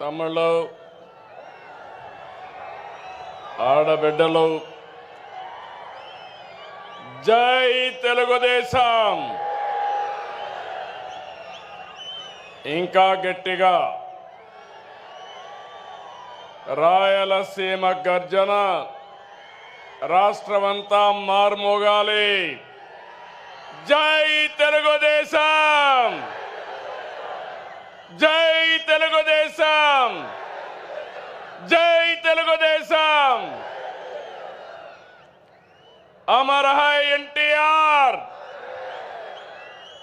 తమ్ముళ్ళు ఆడబిడ్డలు జై తెలుగుదేశం. ఇంకా గట్టిగా రాయలసీమ గర్జన రాష్ట్రమంతా మార్మోగాలి. జై తెలుగుదేశం! జై తెలుగుదేశం! జై తెలుగుదేశం! అమర్ హై ఎన్టీఆర్!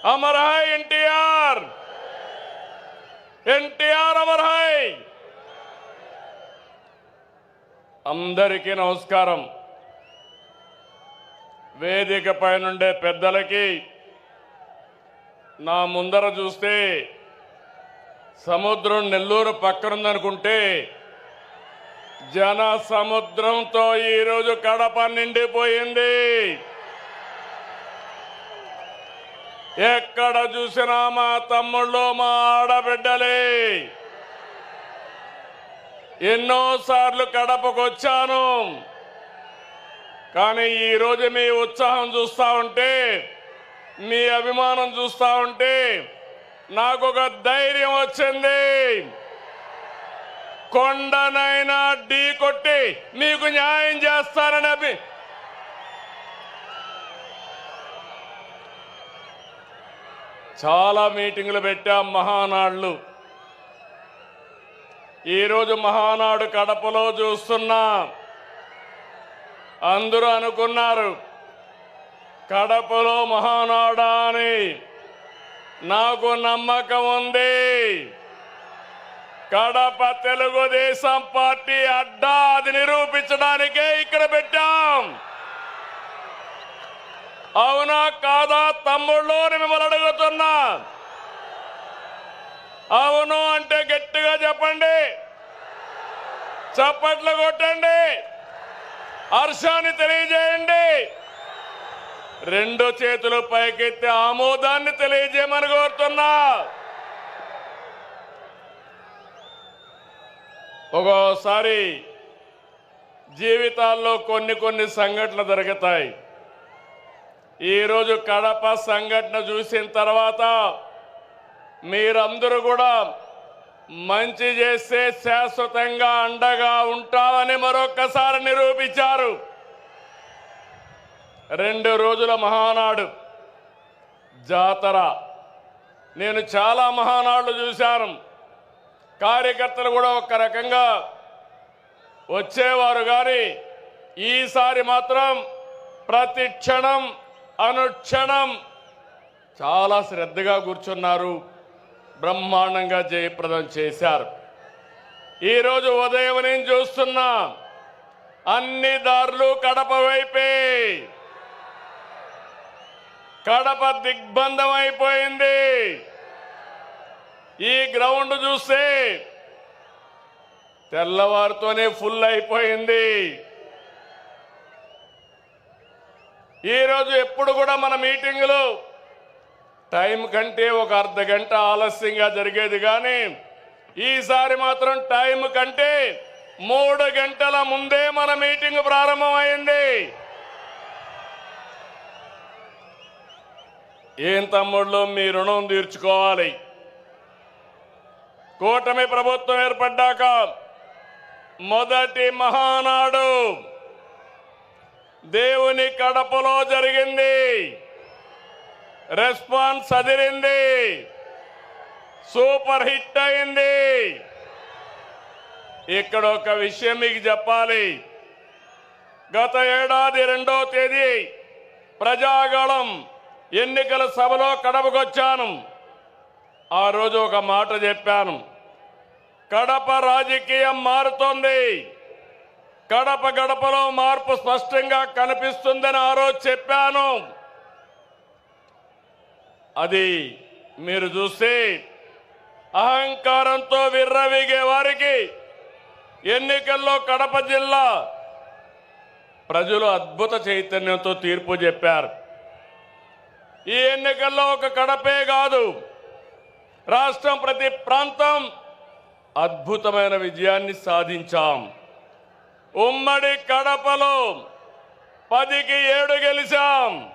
అమర్ హై ఎన్టీఆర్! ఎన్టీఆర్ అమర్ హై అందరికీ నమస్కారం. వేదిక పైనుండే పెద్దలకి నా ముందర చూస్తే సముద్రం నెల్లూరు పక్కనుందనుకుంటే జన సముద్రంతో ఈరోజు కడప నిండిపోయింది. ఎక్కడ చూసినా మా తమ్ముళ్ళు మా ఆడబిడ్డలే. ఎన్నోసార్లు కడపకు వచ్చాను కానీ ఈరోజు మీ ఉత్సాహం చూస్తా ఉంటే మీ అభిమానం చూస్తా ఉంటే నాకు ఒక ధైర్యం వచ్చింది. కొండనైనా ఢీ కొట్టి మీకు న్యాయం చేస్తానని అభి చాలా మీటింగ్లు పెట్టాం మహానాళ్ళు. ఈరోజు మహానాడు కడపలో చూస్తున్నా. అందరూ అనుకున్నారు కడపలో మహానాడా అని. నాకు నమ్మకం ఉంది. కడప తెలుగుదేశం పార్టీ అడ్డా అది నిరూపించడానికే ఇక్కడ పెట్టాం. అవునా కాదా తమ్ముళ్ళు మిమ్మల్ని అడుగుతున్నా. అవును అంటే గట్టిగా చెప్పండి. చప్పట్లు కొట్టండి. హర్షాన్ని తెలియజేయండి. రెండు చేతులు పైకెత్తి ఆమోదాన్ని తెలియజేయమని కోరుతున్నా. ఒక్కోసారి జీవితాల్లో కొన్ని కొన్ని సంఘటనలు జరుగుతాయి. ఈరోజు కడప సంఘటన చూసిన తర్వాత మీరందరూ కూడా మంచి చేస్తే శాశ్వతంగా అండగా ఉంటామని మరొక్కసారి నిరూపించారు. రెండు రోజుల మహానాడు. జాతర. నేను చాలా మహానాడులు చూశాను. కార్యకర్తలు కూడా ఒక రకంగా వచ్చేవారు కానీ ఈసారి మాత్రం ప్రతి క్షణం అనుక్షణం చాలా శ్రద్ధగా కూర్చున్నారు. బ్రహ్మాండంగా జయప్రదం చేశారు. ఈరోజు ఉదయం నేను చూస్తున్నా అన్ని దారులు కడప వైపే. కడప దిగ్బంధం అయిపోయింది ఈ గ్రౌండ్ చూస్తే తెల్లవారితోనే ఫుల్ అయిపోయింది. ఈరోజు ఎప్పుడు కూడా మన మీటింగులు టైం కంటే ఒక అర్ధ గంట ఆలస్యంగా జరిగేది కానీ ఈసారి మాత్రం టైం కంటే మూడు గంటల ముందే మన మీటింగ్ ప్రారంభమైంది. ఏం తమ్ముళ్ళు మీ రుణం తీర్చుకోవాలి. కూటమి ప్రభుత్వం ఏర్పడ్డాక మొదటి మహానాడు దేవుని కడపలో జరిగింది. రెస్పాన్స్ అదిరింది. సూపర్ హిట్ అయింది. ఇక్కడ ఒక విషయం మీకు చెప్పాలి. గత ఏడాది రెండో తేదీ ప్రజాగళం ఎన్నికల సభలో కడపకొచ్చాను. ఆ రోజు ఒక మాట చెప్పాను. కడప రాజకీయం మారుతోంది. కడప గడపలో మార్పు స్పష్టంగా కనిపిస్తుందని ఆ రోజు చెప్పాను. అది మీరు చూస్తే అహంకారంతో విర్రవీగే వారికి ఎన్నికల్లో కడప జిల్లా ప్రజలు అద్భుత చైతన్యంతో తీర్పు చెప్పారు. ఈ ఎన్నికల్లో ఒక కడపే కాదు. రాష్ట్రం ప్రతి ప్రాంతం అద్భుతమైన విజయాన్ని సాధించాం. ఉమ్మడి కడపలో పదికి ఏడు గెలిచాం.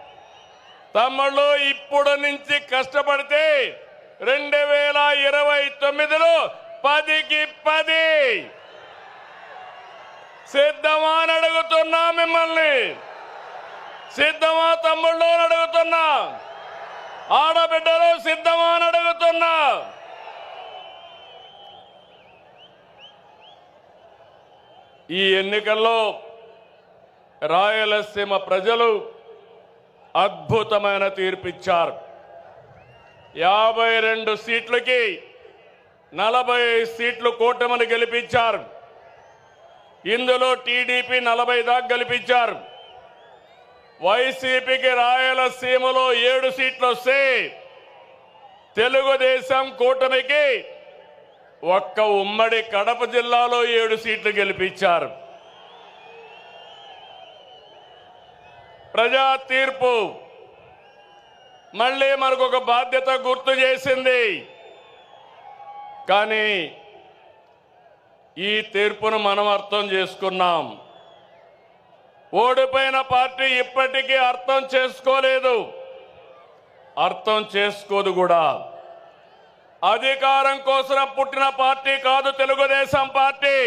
తమ్ముళ్ళు ఇప్పుడు నుంచి కష్టపడితే రెండు వేల ఇరవై తొమ్మిదిలో పదికి పది. సిద్ధమా అడుగుతున్నా మిమ్మల్ని. సిద్ధమా తమ్ముళ్ళు అని అడుగుతున్నా. ఆడబిడ్డలు సిద్ధమా అని అడుగుతున్నా. ఈ ఎన్నికల్లో రాయలసీమ ప్రజలు అద్భుతమైన తీర్పిచ్చారు. యాభై రెండు సీట్లకి నలభై సీట్లు కూటమిని గెలిపించారు. ఇందులో టీడీపీ నలభై దాకా గెలిపించారు. వైసీపీకి రాయలసీమలో ఏడు సీట్లు వస్తే తెలుగుదేశం కూటమికి ఒక్క ఉమ్మడి కడప జిల్లాలో ఏడు సీట్లు గెలిపించారు. ప్రజా తీర్పు మళ్ళీ మనకు ఒక బాధ్యత గుర్తు చేసింది. కానీ ఈ తీర్పును మనం అర్థం చేసుకున్నాం. ఓడిపోయిన పార్టీ ఇప్పటికీ అర్థం చేసుకోలేదు. అర్థం చేసుకోదు కూడా. అధికారం కోసం పుట్టిన పార్టీ కాదు తెలుగుదేశం పార్టీ.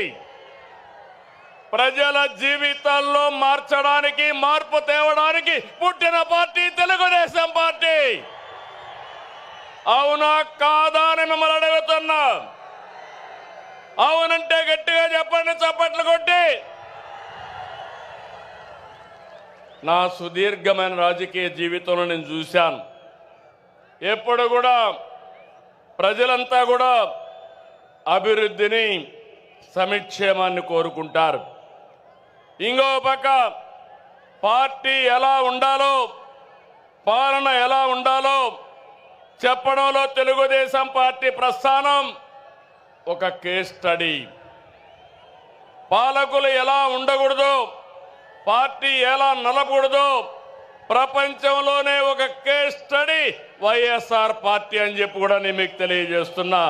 ప్రజల జీవితాల్లో మార్చడానికి మార్పు తేవడానికి పుట్టిన పార్టీ తెలుగుదేశం పార్టీ. అవునా కాదా అని మిమ్మల్ని అడుగుతున్నా. అవునంటే గట్టిగా చెప్పండి చప్పట్లు కొట్టి. నా సుదీర్ఘమైన రాజకీయ జీవితంలో నేను చూశాను. ఎప్పుడు కూడా ప్రజలంతా కూడా అభివృద్ధిని సమిక్షేమాన్ని కోరుకుంటారు. ఇంకో పక్క పార్టీ ఎలా ఉండాలో పాలన ఎలా ఉండాలో చెప్పడంలో తెలుగుదేశం పార్టీ ప్రస్థానం ఒక కేస్ స్టడీ. పాలకులు ఎలా ఉండకూడదు పార్టీ ఎలా నలకూడదో ప్రపంచంలోనే ఒక కేస్ స్టడీ వైఎస్ఆర్ పార్టీ అని చెప్పి కూడా నేను మీకు తెలియజేస్తున్నా.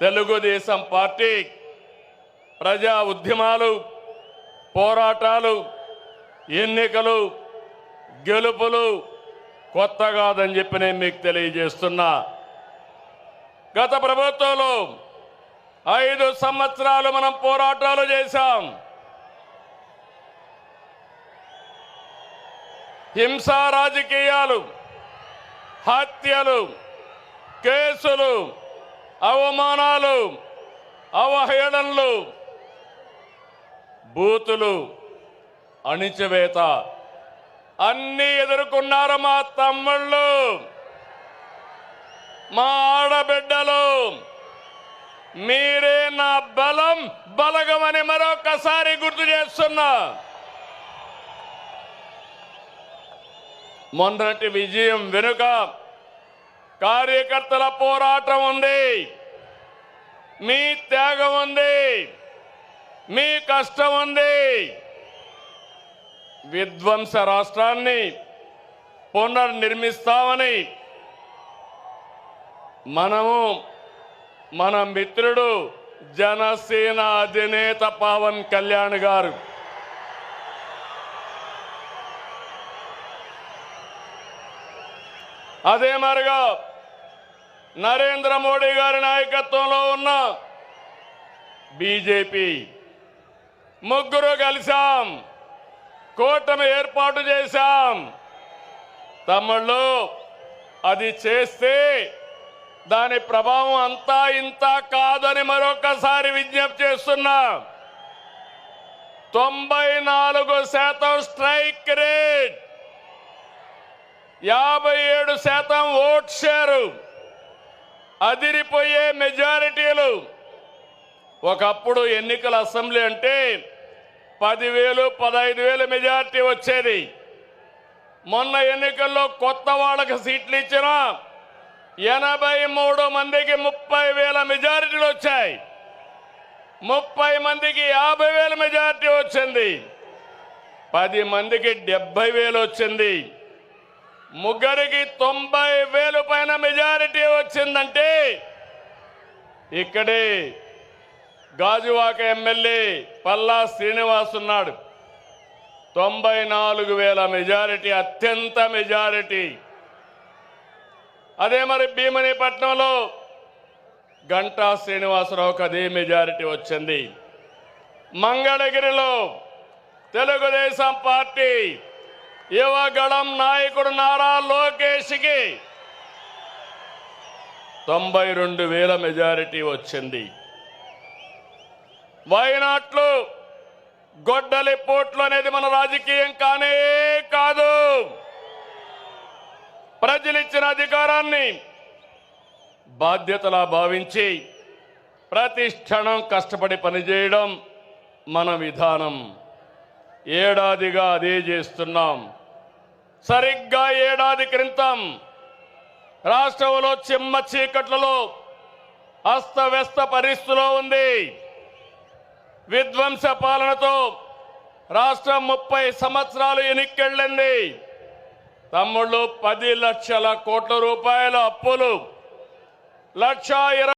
తెలుగుదేశం పార్టీ ప్రజా ఉద్యమాలు పోరాటాలు ఎన్నికలు గెలుపులు కొత్త కాదని చెప్పి నేను మీకు తెలియజేస్తున్నా. గత ప్రభుత్వంలో ఐదు సంవత్సరాలు మనం పోరాటాలు చేశాం. హింసా రాజకీయాలు హత్యలు కేసులు అవమానాలు అవహేళనలు బూతులు అణిచివేత అన్నీ ఎదుర్కొన్నారు మా తమ్ముళ్ళు మా ఆడబిడ్డలు. మీరే నా బలం బలగమని మరొకసారి గుర్తు చేస్తున్నా. మొన్నటి విజయం వెనుక కార్యకర్తల పోరాటం ఉంది. మీ త్యాగం ఉంది. మీ కష్టం ఉంది. విధ్వంస రాష్ట్రాన్ని పునర్నిర్మిస్తామని మనము మన మిత్రుడు జనసేన అధినేత పవన్ కళ్యాణ్ గారు అదే మరిగా నరేంద్ర మోడీ గారి నాయకత్వంలో ఉన్న బీజేపీ ముగ్గురు కలిశాం కూటమి ఏర్పాటు చేశాం. తమ్ముళ్ళు అది చేస్తే దాని ప్రభావం అంతా ఇంత కాదని మరొకసారి విజ్ఞప్తి చేస్తున్నా. తొంభై నాలుగు శాతం స్ట్రైక్ రేట్ యాభై ఏడు శాతం ఓట్ షేరు. అదిరిపోయే మెజారిటీలు. ఒకప్పుడు ఎన్నికల అసెంబ్లీ అంటే పదివేలు పదహైదు వేలు మెజారిటీ వచ్చేది. మొన్న ఎన్నికల్లో కొత్త వాళ్ళకి సీట్లు ఇచ్చిన ఎనభై మూడు మందికి ముప్పై వేల మెజారిటీలు వచ్చాయి. ముప్పై మందికి యాభై వేల మెజారిటీ వచ్చింది. పది మందికి డెబ్బై వేలు వచ్చింది. ముగ్గురికి తొంభై వేలు పైన మెజారిటీ వచ్చిందంటే ఇక్కడే గాజువాక ఎమ్మెల్యే పల్లా శ్రీనివాస్ ఉన్నాడు. తొంభై నాలుగు వేల మెజారిటీ అత్యంత మెజారిటీ. అదే మరి భీమనిపట్నంలో గంటా శ్రీనివాసరావుకి అదే మెజారిటీ వచ్చింది. మంగళగిరిలో తెలుగుదేశం పార్టీ యువగళం నాయకుడు నారా లోకేష్కి తొంభై రెండు వేల మెజారిటీ వచ్చింది. వైనాట్లు గొడ్డలి పోట్లు అనేది మన రాజకీయం కానే కాదు. ప్రజలిచ్చిన అధికారాన్ని బాధ్యతలా భావించి ప్రతిష్టణం కష్టపడి పనిచేయడం మన విధానం. ఏడాదిగా అదే చేస్తున్నాం. సరిగ్గా ఏడాది క్రితం రాష్ట్రంలో చిమ్మ చీకట్లలో అస్తవ్యస్త పరిస్థితిలో ఉంది. విధ్వంస పాలనతో రాష్ట్రం ముప్పై సంవత్సరాలు ఎనిక్కెళ్ళింది. తమ్ముళ్ళు పది లక్షల కోట్ల రూపాయల అప్పులు. లక్ష ఇరవై